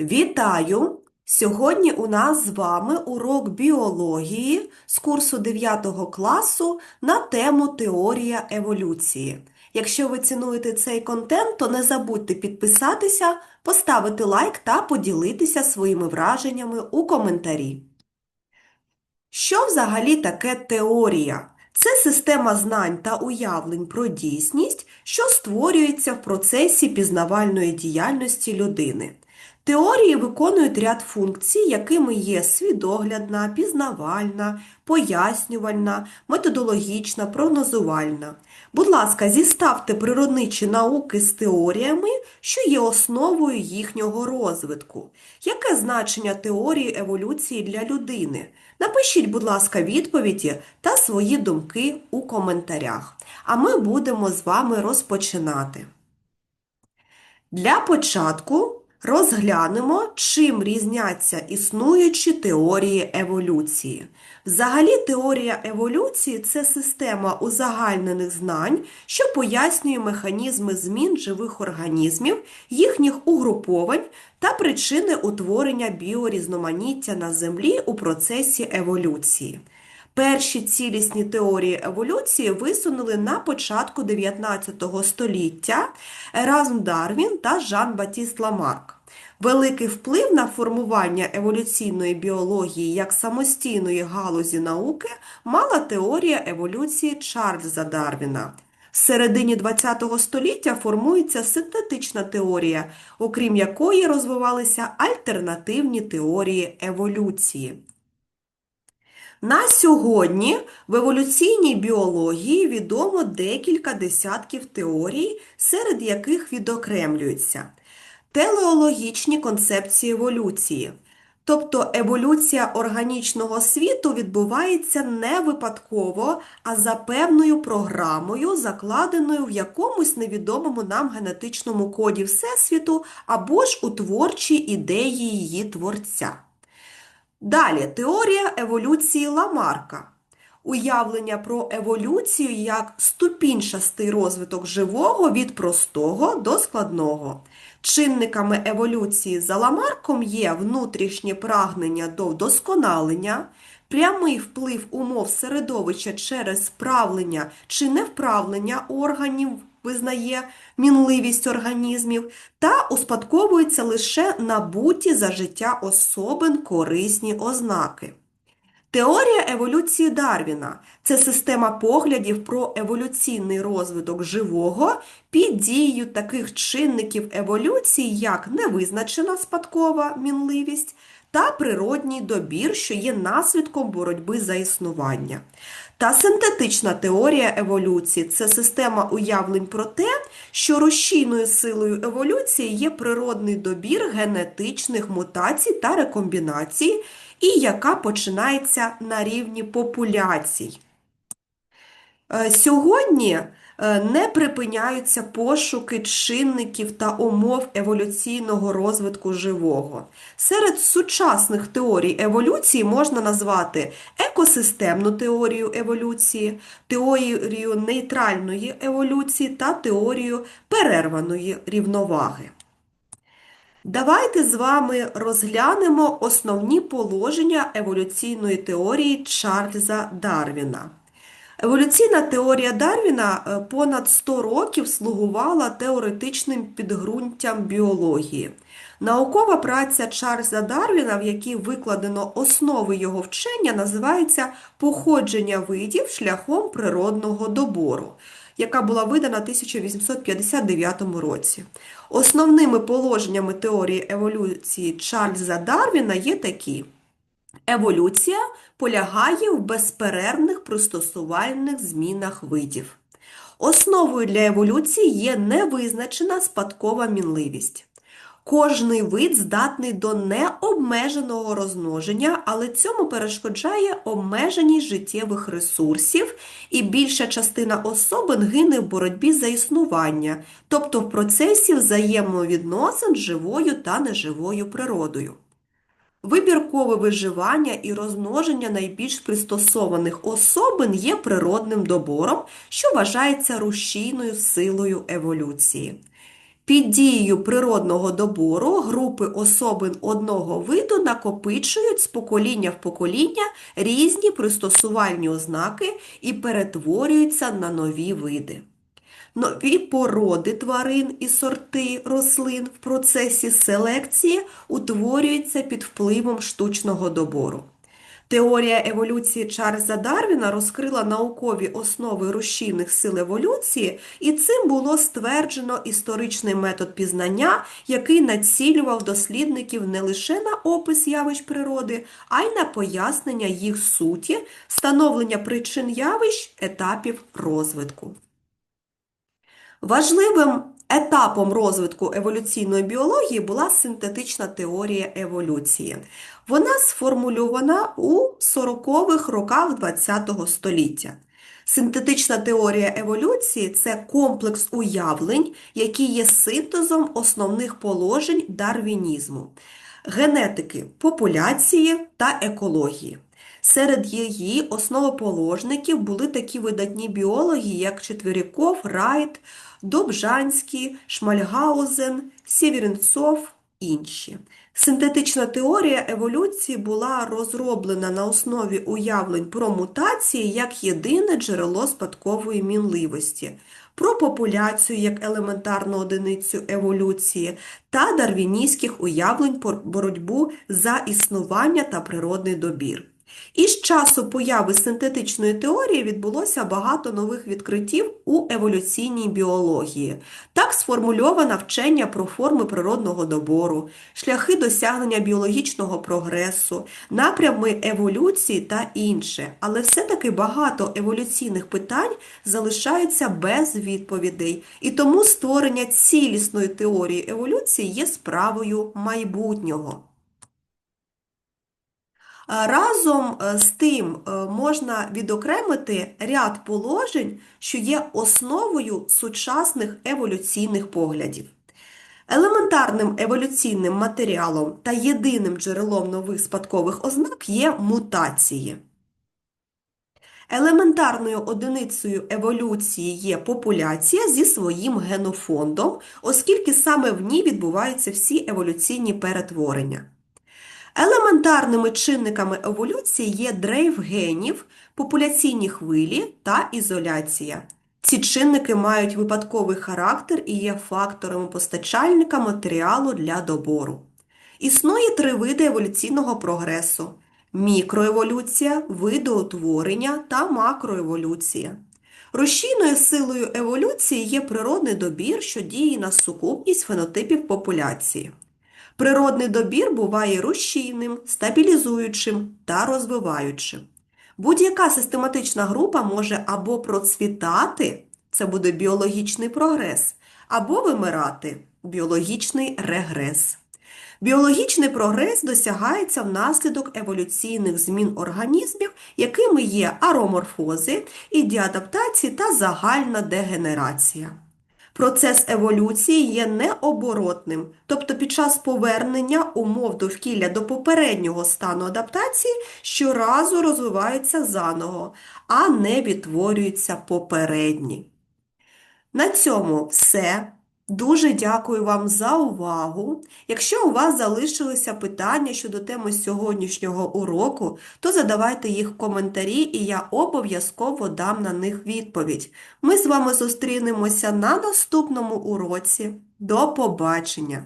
Вітаю! Сьогодні у нас з вами урок біології з курсу 9 класу на тему Теорія еволюції. Якщо ви цінуєте цей контент, то не забудьте підписатися, поставити лайк та поділитися своїми враженнями у коментарі. Що взагалі таке теорія? Це система знань та уявлень про дійсність, що створюється в процесі пізнавальної діяльності людини. Теорії виконують ряд функцій, якими є свідоглядна, пізнавальна, пояснювальна, методологічна, прогнозувальна. Будь ласка, зіставте природничі науки з теоріями, що є основою їхнього розвитку. Яке значення теорії еволюції для людини? Напишіть, будь ласка, відповіді та свої думки у коментарях. А ми будемо з вами розпочинати. Для початку розглянемо, чим різняться існуючі теорії еволюції. Взагалі, теорія еволюції це система узагальнених знань, що пояснює механізми змін живих організмів, їхніх угруповань та причини утворення біорізноманіття на Землі у процесі еволюції. Перші цілісні теорії еволюції висунули на початку 19 століття Еразм Дарвін та Жан-Батіст Ламарк. Великий вплив на формування еволюційної біології як самостійної галузі науки мала теорія еволюції Чарльза Дарвіна. В середині ХХ століття формується синтетична теорія, окрім якої розвивалися альтернативні теорії еволюції. На сьогодні в еволюційній біології відомо декілька десятків теорій, серед яких відокремлюються телеологічні концепції еволюції. Тобто еволюція органічного світу відбувається не випадково, а за певною програмою, закладеною в якомусь невідомому нам генетичному коді Всесвіту або ж у творчій ідеї її творця. Далі теорія еволюції Ламарка. Уявлення про еволюцію як ступінчастий розвиток живого від простого до складного. Чинниками еволюції за Ламарком є внутрішнє прагнення до вдосконалення, прямий вплив умов середовища через вправлення чи невправлення органів, визнає мінливість організмів, та успадковуються лише набуті за життя особин корисні ознаки. Теорія еволюції Дарвіна це система поглядів про еволюційний розвиток живого під дією таких чинників еволюції, як невизначена спадкова мінливість та природній добір, що є наслідком боротьби за існування. Та синтетична теорія еволюції це система уявлень про те, що рушійною силою еволюції є природний добір генетичних мутацій та рекомбінацій, і яка починається на рівні популяцій. Е, Сьогодні е, не припиняються пошуки чинників та умов еволюційного розвитку живого. Серед сучасних теорій еволюції можна назвати екосистемну теорію еволюції, теорію нейтральної еволюції та теорію перерваної рівноваги. Давайте з вами розглянемо основні положення еволюційної теорії Чарльза Дарвіна. Еволюційна теорія Дарвіна е, понад 100 років слугувала теоретичним підґрунтям біології. Наукова праця Чарльза Дарвіна, в якій викладено основи його вчення, називається Походження видів шляхом природного добору, яка була видана в 1859 році. Основними положеннями теорії еволюції Чарльза Дарвіна є такі. Еволюція полягає в безперервних пристосувальних змінах видів. Основою для еволюції є невизначена спадкова мінливість. Кожний вид здатний до необмеженого розмноження, але цьому перешкоджає обмеженість життєвих ресурсів, і більша частина особин гине в боротьбі за існування, тобто в процесі взаємовідносин з живою та неживою природою. Вибіркове виживання і розмноження найбільш пристосованих особин є природним добором, що вважається рушійною силою еволюції. Під дією природного добору групи особин одного виду накопичують з покоління в покоління різні пристосувальні ознаки і перетворюються на нові види. Нові породи тварин і сорти рослин в процесі селекції утворюються під впливом штучного добору. Теорія еволюції Чарльза Дарвіна розкрила наукові основи рушійних сил еволюції, і цим було стверджено історичний метод пізнання, який націлював дослідників не лише на опис явищ природи, а й на пояснення їх суті, встановлення причин явищ, етапів розвитку. Важливим етапом розвитку еволюційної біології була синтетична теорія еволюції. Вона сформульована у 40-х роках ХХ століття. Синтетична теорія еволюції це комплекс уявлень, які є синтезом основних положень дарвінізму, генетики популяції та екології. Серед її основоположників були такі видатні біологи, як Четверіков, Райт, Добжанський, Шмальгаузен, Сєвєренцов, інші. Синтетична теорія еволюції була розроблена на основі уявлень про мутації як єдине джерело спадкової мінливості, про популяцію як елементарну одиницю еволюції та дарвіністських уявлень про боротьбу за існування та природний добір. І з часу появи синтетичної теорії відбулося багато нових відкриттів у еволюційній біології. Так сформульовано вчення про форми природного добору, шляхи досягнення біологічного прогресу, напрями еволюції та інше. Але все-таки багато еволюційних питань залишаються без відповідей, і тому створення цілісної теорії еволюції є справою майбутнього. Разом е, з тим е, можна відокремити ряд положень, що є основою сучасних еволюційних поглядів. Елементарним еволюційним матеріалом та єдиним джерелом нових спадкових ознак є мутації. Елементарною одиницею еволюції є популяція зі своїм генофондом, оскільки саме в ній відбуваються всі еволюційні перетворення. Елементарними чинниками еволюції є дрейф генів, популяційні хвилі та ізоляція. Ці чинники мають випадковий характер і є факторами постачальника матеріалу для добору. Існує три види еволюційного прогресу: мікроеволюція, видоутворення та макроеволюція. Рушійною силою еволюції є природний добір, що діє на сукупність фенотипів популяції. Природний добір буває рушійним, стабілізуючим та розвиваючим. Будь-яка систематична група може або процвітати, це буде біологічний прогрес, або вимирати біологічний регрес. Біологічний прогрес досягається внаслідок еволюційних змін організмів, якими є ароморфози, ідіадаптації та загальна дегенерація. Процес еволюції є необоротним, тобто під час повернення умов довкілля до попереднього стану адаптації щоразу розвиваються заново, а не відтворюються попередні. На цьому все. Дуже дякую вам за увагу. Якщо у вас залишилися питання щодо теми сьогоднішнього уроку, то задавайте їх в коментарі, і я обов'язково дам на них відповідь. Ми з вами зустрінемося на наступному уроці. До побачення!